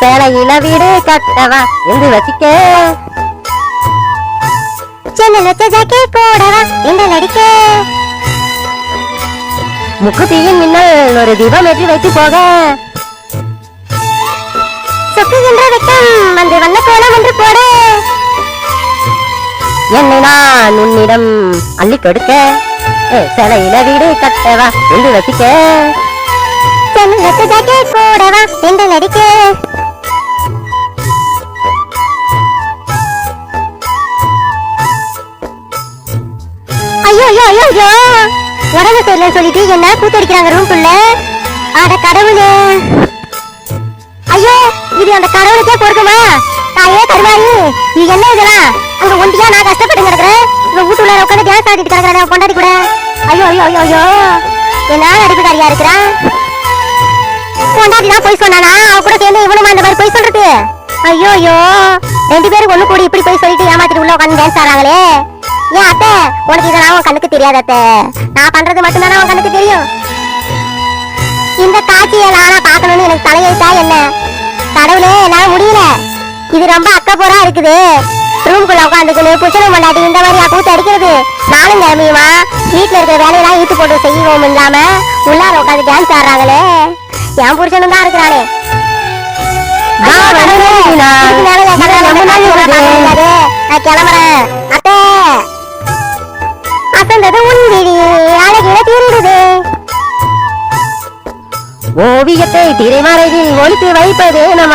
சேலையில வீடு கட்டவா? எங்கு வசிக்க? சென்னை லட்ச ஜாக்கெட் போடவா? என்று நடிக்க முக்குத்தியின் மின்னல் ஒரு தீபம் ஏற்றி வைத்து போக. சொக்குகின்ற வெட்கம் வந்து வண்ண கோலம் என்று போட. என்னை நான் உன்னிடம் அள்ளி கொடுக்க. ஏ, சேலையில வீடு கட்டவா? என்று வசிக்க. சென்னை லட்ச ஜாக்கெட் போடவா? என்று நடிக்க ஐயோ ஐயோ ஐயோ. உடம்பு சரியில்லைன்னு சொல்லிட்டு என்ன கூத்தடிக்கிறாங்க ரூம்குள்ள அட கடவுளே. ஐயோ இது அந்த கடவுளுக்கே பொறுக்குமா தாயே கருவாயி நீ என்ன இதெல்லாம்? அங்க ஒண்டியா நான் கஷ்டப்பட்டு கிடக்குறேன். இவன் வீட்டுல உட்காந்து டான்ஸ் ஆடிட்டு கிடக்குறேன் கொண்டாடி கூட. ஐயோ ஐயோ ஐயோ ஐயோ. என்ன அடிப்புக்காரியா இருக்கிறான் கொண்டாடிதான் தான் போய் சொன்னானா? அவ கூட சேர்ந்து இவனுமா அந்த மாதிரி போய் சொல்றது? ஐயோ ஐயோ. ரெண்டு பேரும் ஒண்ணு கூடி இப்படி போய் சொல்லிட்டு ஏமாத்திட்டு உள்ள உட்காந்து டான்ஸ் ஆடுறாங்களே. ஏன் அத்தை? உனக்கு இதெல்லாம் உன் கண்ணுக்கு தெரியாது அத்தை. நான் பண்றது மட்டும்தானே உன் கண்ணுக்கு தெரியும்? இந்த காட்சியை நானா பார்க்கணும்னு எனக்கு தலையெழுத்தா என்ன? கடவுளே என்னால முடியல. இது ரொம்ப அக்கப்போரா இருக்குது. ரூம்குள்ள உட்காந்துக்கணும் புச்சனம் பண்ணாட்டி இந்த மாதிரி கூத்து அடிக்கிறது. நானும் கிளம்பியுமா வீட்டுல இருக்கிற வேலையெல்லாம் ஈட்டு போட்டு செய்யவும் இல்லாம உள்ளார உட்காந்து டான்ஸ் ஆடுறாங்களே. என் புருஷனும் தான் இருக்கிறானே. நீனா. இதுக்கு மேல அசந்தது உன் விழி அழகில தீர்ந்தது. ஓவியத்தை திரைமறைவில் ஒழித்து வைப்பது நம்ம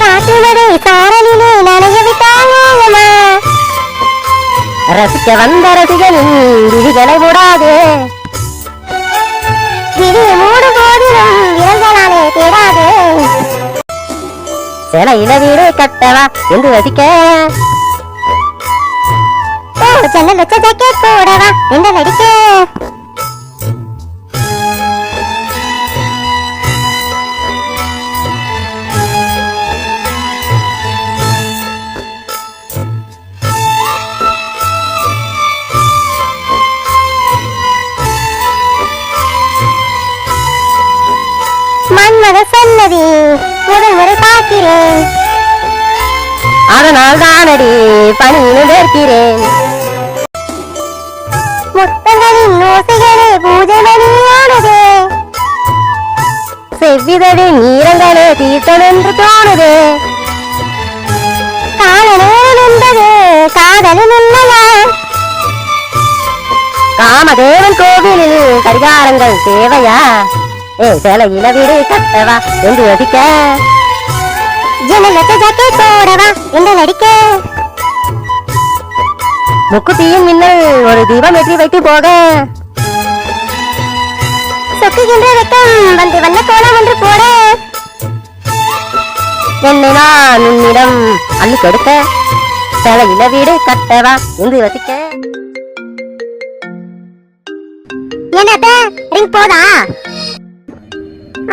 காட்டுவதை சாரலிலே நனைய விட்டாங்கம்மா ரசிக்க வந்த ரசிகனின் விழிகளை விடாது விழி மூடு போதிலும் விரல்களாலே தேடாது. சில வீடு கட்டவா என்று ரசிக்க. ஜன்னல் வச்ச ஜாக்கெட் போடவா என்று நடிக்க? மன்மத முதல் முறை பார்க்கிறேன். அதனால் தானடி பணியிலும் வேர்க்கிறேன் முத்தங்களின் ஓசைகளே பூஜை செவ்விதழின் நீரங்களே தீர்த்தம் என்று தோணுது காலனேன் என்பது காதலின் இல்லையா காமதேவன் கோவிலில் கரிகாரங்கள் தேவையா ஏ சேலையில வீடு கட்டவா என்று வசிக்க ஜாக்கெட் போடவா என்று நடிக்க முக்குத்தியும் மின்னல் ஒரு தீபம் ஏற்றி வைத்து போக. சொக்குகின்ற வெட்கம் வந்து வண்ண கோலம் ஒன்று போட. என்னை நான் உன்னிடம் அள்ளி கொடுக்க. சேலையில வீடு கட்டவா என்று வசிக்க என்னத்த ரிங் போதா?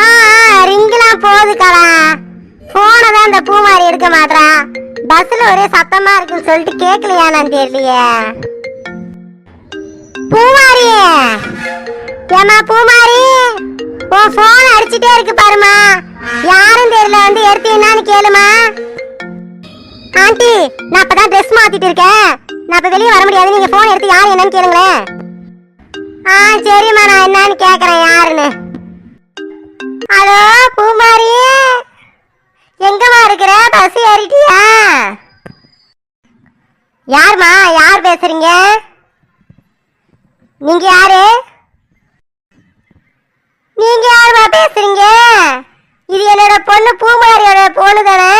ஆ ரிங்லாம் போகுது போனதான் அந்த பூ இந்த பூமாரி எடுக்க மாட்டா பஸ்ல ஒரே சத்தமா இருக்குன்னு சொல்லிட்டு கேட்கலையா நான் தெரியலையே. பூமாரி. ஏமா பூமாரி உன் போன் அடிச்சிட்டே இருக்கு பாருமா யாரும் தெரியல வந்து எடுத்து என்னன்னு கேளுமா ஆண்டி நான் அப்பதான் ட்ரெஸ் மாத்திட்டு இருக்கேன். நான் இப்ப வெளியே வர முடியாது. நீங்க போன் எடுத்து யார் என்னன்னு கேளுங்களேன். ஆ சரிம்மா நான் என்னன்னு கேக்குறேன். யாரும்மா யார் பேசுறீங்க? நீங்க யாரு? நீங்க யாரும்மா பேசுறீங்க? இது என்னோட பொண்ணு பூமாரியோட பொண்ணு தானே?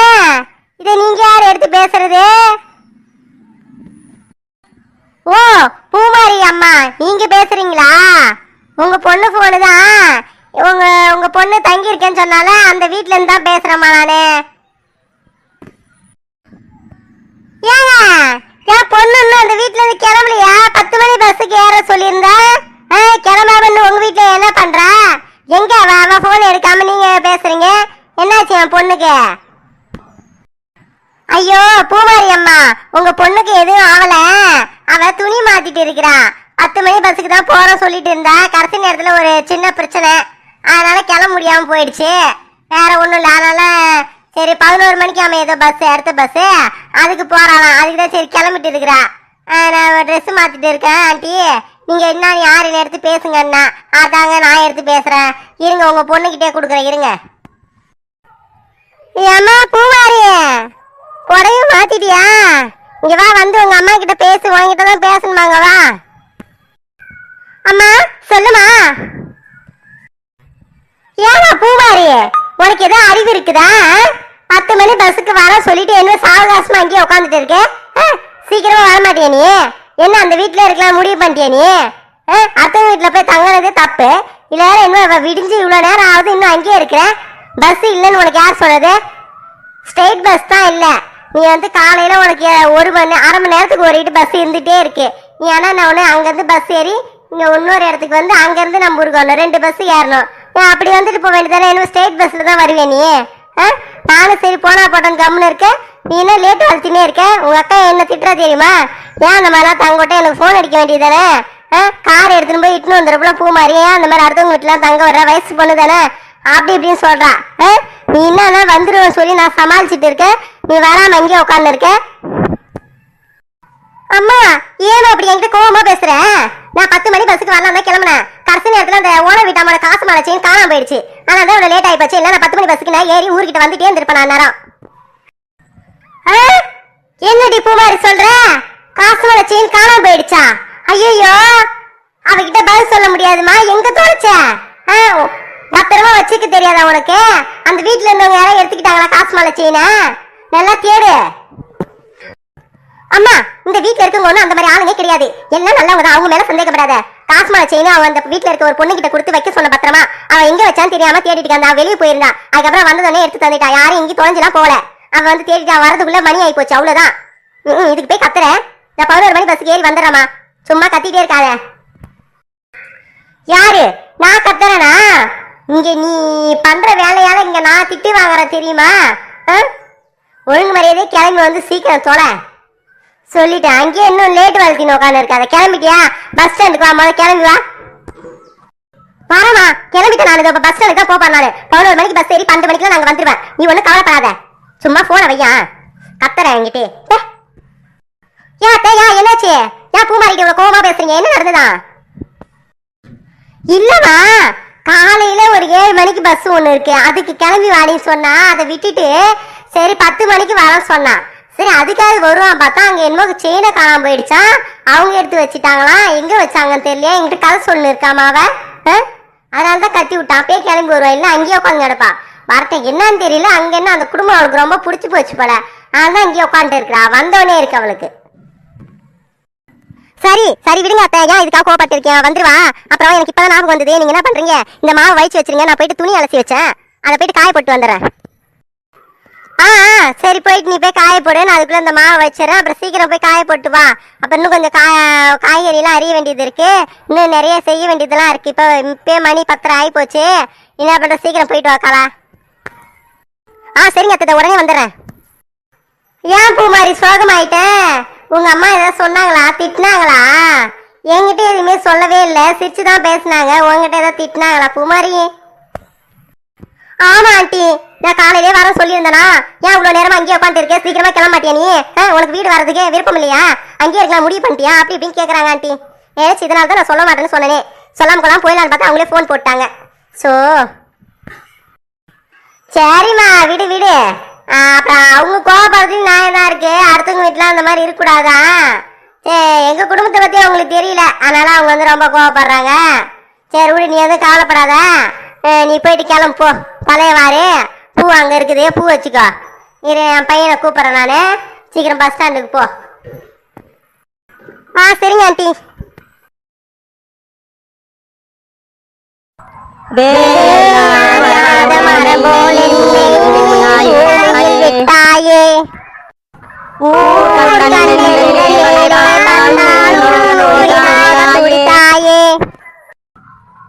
இதை நீங்க யார் எடுத்து பேசுறது? ஓ பூமாரி அம்மா நீங்க பேசுறீங்களா? உங்க பொண்ணு போனு தான். உங்க உங்க பொண்ணு தங்கி இருக்கேன்னு சொன்னால அந்த வீட்ல இருந்து தான் பேசுறேம்மா நானு. ஏங்க ஏன் பொண்ணு இன்னும் அந்த வீட்டுல இருந்து கிளம்பலையா? பத்து மணி பஸ்ஸுக்கு ஏற சொல்லியிருந்தா? கிளம்பாம இன்னும் உங்க வீட்டுல என்ன பண்றா? எங்க அவ? போன் எடுக்காம நீங்க பேசுறீங்க? என்னாச்சு என் பொண்ணுக்கு? ஐயோ பூமாரி அம்மா உங்க பொண்ணுக்கு எதுவும் ஆகல அவ துணி மாத்திட்டு இருக்கிறான் பத்து மணி பஸ்ஸுக்கு தான் போற சொல்லிட்டு இருந்தா கடைசி நேரத்துல ஒரு சின்ன பிரச்சனை. அதனால கிளம்ப முடியாம போயிடுச்சு. வேற ஒண்ணும் இல்லை. அதனால சரி பதினோரு மணிக்கு அவன் ஏதோ பஸ் அடுத்த பஸ் அதுக்கு போகிறாளாம் அதுக்கு தான் சரி கிளம்பிட்டு இருக்கிறா. நான் ட்ரெஸ் மாத்திட்டு இருக்கேன் ஆண்டி. நீங்க என்ன யாருன்னு எடுத்து பேசுங்க அண்ணா. அதாங்க நான் எடுத்து பேசுறேன். இருங்க உங்க பொண்ணுகிட்டே கொடுக்குறேன் இருங்க. அம்மா பூமாரி புடவையும் மாத்திட்டியா? இங்க வா வந்து உங்க அம்மா கிட்ட பேசு உங்ககிட்ட தான் பேசணுமாங்க வா. அம்மா சொல்லுமா. ஏமா பூமாரி உனக்கு ஏதோ அறிவு இருக்குதா? பத்து மணி பஸ்ஸுக்கு வர சொல்லிட்டு என்ன சாவகாசமா அங்கேயே உட்காந்துட்டு இருக்கேன் ஆ, சீக்கிரமா வர மாட்டியா நீ? என்ன அந்த வீட்டுல இருக்கலாம் முடிவு பண்ணிட்டியா நீ? அடுத்தவங்க வீட்ல போய் தங்கினது தப்பு. இல்ல இன்னும் விடிஞ்சு இவ்வளவு நேரம் ஆகுது இன்னும் அங்கேயே இருக்கிறேன் பஸ் இல்லைன்னு உனக்கு யார் சொன்னது? ஸ்ட்ரெயிட் பஸ் தான் இல்ல. நீ வந்து காலையில உனக்கு ஒரு மணி அரை மணி நேரத்துக்கு ஒரு பஸ் இருந்துட்டே இருக்கு. நீ ஆனா நான் உடனே அங்கிருந்து பஸ் ஏறி இங்க இன்னொரு இடத்துக்கு வந்து அங்கிருந்து நம்ம ஊருக்கு வரணும். ரெண்டு பஸ் ஏறணும். அப்படி வந்துட்டு போக வேண்டியதானே என்ன ஸ்டேட் பஸ்ல தான் வருவேன் நீ? ஆ? நானும் சரி போனா போட்டோம் கம்னு இருக்க. நீ என்ன லேட் வளர்த்தினே இருக்க? உங்க அக்கா என்ன திட்டுறா தெரியுமா? ஏன் அந்த மாதிரிலாம் தங்கோட்ட எனக்கு ஃபோன் அடிக்க வேண்டியதானே கார் எடுத்துன்னு போய் இட்டுன்னு வந்துருப்பல பூ மாதிரி. ஏன் அந்த மாதிரி அடுத்தவங்க வீட்டுலாம் தங்க வர்ற? வயசு பொண்ணு தானே? அப்படி இப்படின்னு சொல்றா. ஆ? நீ என்னன்னா வந்துருவேன் சொல்லி நான் சமாளிச்சுட்டு இருக்கேன். நீ வராம எங்கேயே உட்காந்துருக்க அம்மா ஏன் அப்படி என்கிட்ட கோவமா பேசுற? நான் பத்து மணி பஸ்ஸுக்கு வரலாம் தான் கிளம்புனேன். கடைசி நேரத்துல அந்த ஓனர் வீட்டாமோட காசு மாலை செயின் காணாம போயிடுச்சு. அதனால தான் லேட் ஆகி போச்சு இல்ல நான் பத்து மணி பஸ்ஸுக்கு நான் ஏறி ஊர்கிட்ட வந்துட்டே இருந்திருப்பேன் நான் நேரம் என்னடி பூமாரி சொல்ற? காசு மாலை செயின் காணாம போயிடுச்சா? ஐயோ அவகிட்ட பதில் சொல்ல முடியாதுமா? எங்க தோணுச்ச பத்திரமா வச்சுக்க தெரியாதா உனக்கு? அந்த வீட்டுல இருந்தவங்க யாரும் எடுத்துக்கிட்டாங்களா காசு மாலை செயினை நல்லா தேடு. அம்மா வீட்டுல இருக்கவங்க ஒண்ணும் அந்த மாதிரி ஆளுங்க கிடையாது. எல்லாம் நல்லவங்க தான். அவங்க மேல சந்தேகப்படாத. காசுமால செயின் அவன் அந்த வீட்டுல இருக்க ஒரு பொண்ணு கிட்ட கொடுத்து வைக்க சொன்ன பத்திரமா அவன் எங்க வச்சான்னு தெரியாம தேடிட்டு இருந்தான். வெளியே போயிருந்தான் அதுக்கப்புறம் வந்ததுடனே எடுத்து தந்துட்டா. யாரும் எங்கேயும் தொலைஞ்செல்லாம் போல அவன் வந்து தேடிட்டா வரதுக்குள்ள மணி ஆகி போச்சு. அவ்வளவுதான். இதுக்கு போய் கத்துற நான் பதினோரு மணி பஸ்ஸுக்கு ஏறி வந்துடுறேம்மா. சும்மா கத்திட்டே இருக்காத. யாரு? நான் கத்துறேனா? இங்க நீ பண்ற வேலையால இங்க நான் திட்டு வாங்குறேன் தெரியுமா? ஒழுங்கு மரியாதை கிளம்பி வந்து சீக்கிரம் தொலை. சொல்லிட்டேன். அங்கேயே இன்னும் லேட் வளர்த்தின்னு உட்காந்து இருக்காத கிளம்பிட்டியா? பஸ் ஸ்டாண்டுக்கு வா. முதல்ல கிளம்பி வா. வரமா கிளம்பிட்டு நான். இப்போ பஸ் ஸ்டாண்டுக்கு தான் போப்பேன் நான். பதினோரு மணிக்கு பஸ் ஏறி பன்னெண்டு மணிக்கு நாங்கள் வந்துடுவேன் நீ ஒன்றும் கவலைப்படாத. சும்மா ஃபோனை வையா. கத்துறேன் என்கிட்டே. ஏ ஏன் அத்தை என்னாச்சு? ஏன் பூமாரிக்கு இவ்வளோ கோவமா பேசுறீங்க? என்ன நடந்ததா? இல்லைம்மா. காலையில ஒரு ஏழு மணிக்கு பஸ் ஒன்று இருக்கு. அதுக்கு கிளம்பி வாடின்னு சொன்னா அதை விட்டுட்டு சரி பத்து மணிக்கு வர சொன்னான் சரி அதுக்காக வருவான். பார்த்தா அங்கே என்னமோ செயினை காணாம போயிடுச்சா? அவங்க எடுத்து வச்சுட்டாங்களா? எங்கே வச்சாங்கன்னு தெரியல என்கிட்ட கதை சொல்லு இருக்காமா அவ. ஆ? அதனால தான் கத்தி விட்டான். அப்பயே கிளம்பி வருவா இல்லை அங்கேயே உட்காந்து கிடப்பா வரட்டும் என்னன்னு தெரியல. அங்கே என்ன அந்த குடும்பம் அவளுக்கு ரொம்ப பிடிச்சி போச்சு போல. அதனால தான் அங்கேயே உட்காந்துட்டு இருக்கிறா. வந்தோடனே இருக்கு அவளுக்கு. சரி சரி விடுங்க அத்தை. ஏன் இதுக்காக கோவப்பட்டிருக்கேன் வந்துருவா. அப்புறம் எனக்கு இப்பதான் ஞாபகம் வந்தது. நீங்கள் என்ன பண்ணுறீங்க இந்த மாவு வயிற்று வச்சிருங்க. நான் போயிட்டு துணி அலசி வச்சேன். அதை போயிட்டு காய போட்டு வந்துடுறேன். ஆ ஆ, சரி போயிட்டு நீ போய் காய போடு. நான் அதுக்குள்ள இந்த மாவு வச்சிடறேன். அப்புறம் சீக்கிரம் போய் காய போட்டு வா. அப்புறம் இன்னும் கொஞ்சம் காய காய்கறிலாம் அறிய வேண்டியது இருக்கு. இன்னும் நிறைய செய்ய வேண்டியதெல்லாம் இருக்கு. இப்போ இப்பயே மணி பத்திரம் ஆகி போச்சு. என்ன பண்ற சீக்கிரம் போயிட்டு வா காலா. ஆ சரிங்க அத்தை. உடனே வந்துடுறேன். ஏன் பூமாரி சோகமாயிட்டேன்? உங்க அம்மா ஏதாவது சொன்னாங்களா? திட்டினாங்களா? என்கிட்ட எதுவுமே சொல்லவே இல்லை. சிரிச்சு தான் பேசினாங்க. உங்ககிட்ட ஏதாவது திட்டினாங்களா பூமாரி? ஆமா ஆண்டி. நான் காலையிலே வர சொல்லியிருந்தேனா. ஏன் இவ்வளவு நேரமா அங்கேயே உட்காந்துருக்கே சீக்கிரமா கிளம்ப மாட்டியா நீ உனக்கு வீடு வரதுக்கு விருப்பம் இல்லையா? அங்கேயே இருக்கலாம் முடிவு பண்ணிட்டியா? அப்படி இப்படின்னு கேட்குறாங்க ஆண்டி. ஏதாச்சும் இதனால தான் நான் சொல்ல மாட்டேன்னு சொன்னேன். சொல்லாம கொள்ளாம போயிடலான்னு பார்த்தா அவங்களே ஃபோன் போட்டாங்க. ஸோ சரிம்மா விடு விடு. அப்புறம் அவங்க கோவப்படுறது நான் தான் இருக்கு. அடுத்தவங்க வீட்டுல அந்த மாதிரி இருக்கக்கூடாதா? சரி எங்க குடும்பத்தை பத்தி அவங்களுக்கு தெரியல. அதனால அவங்க வந்து ரொம்ப கோவப்படுறாங்க. சரி விடு நீ எதுவும் கவலைப்படாத. நீ போயிட்டு கிளம்பு போ. வாரு பூ அங்க இருக்குது பூ வச்சுக்கோ. இரு என் பையனை கூப்பிடுறேன் நானு. சீக்கிரம் பஸ் ஸ்டாண்டுக்கு போ. ஆ சரிங்க ஆண்டி தாயே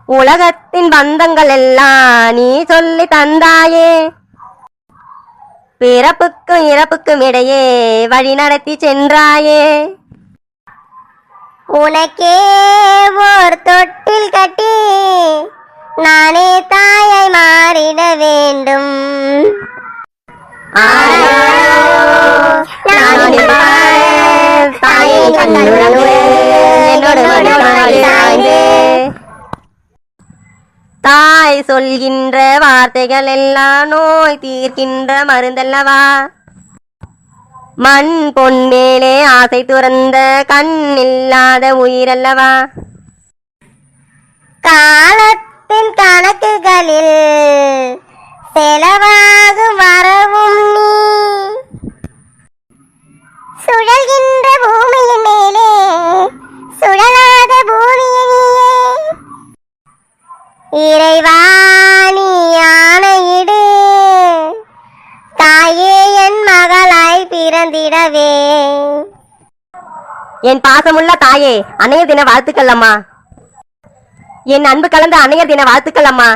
உலகத்தின் பந்தங்கள் எல்லாம் நீ சொல்லி தந்தாயே. பிறப்புக்கும் இறப்புக்கும் இடையே வழி நடத்தி சென்றாயே. உனக்கே ஓர் தொட்டில் கட்டி நானே தாயை மாறிட வேண்டும். தாயை தாய் சொல்கின்ற வார்த்தைகள் எல்லாம் நோய் தீர்க்கின்ற மருந்தல்லவா? மண் பொன் மேலே ஆசை துறந்த கண் இல்லாத உயிரல்லவா? காலத்தின் என் பாசமுள்ள தாயே அன்னைய தின வாழ்த்துக்கள் அம்மா என் அன்பு கலந்த அன்னைய தின வாழ்த்துக்கள் அம்மா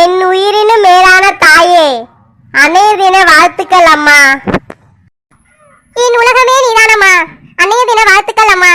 என் உயிரின மேலான தாயே அன்னைய தின வாழ்த்துக்கள் அம்மா என் உலகமே நீதானம்மா அன்னைய தின வாழ்த்துக்கள் அம்மா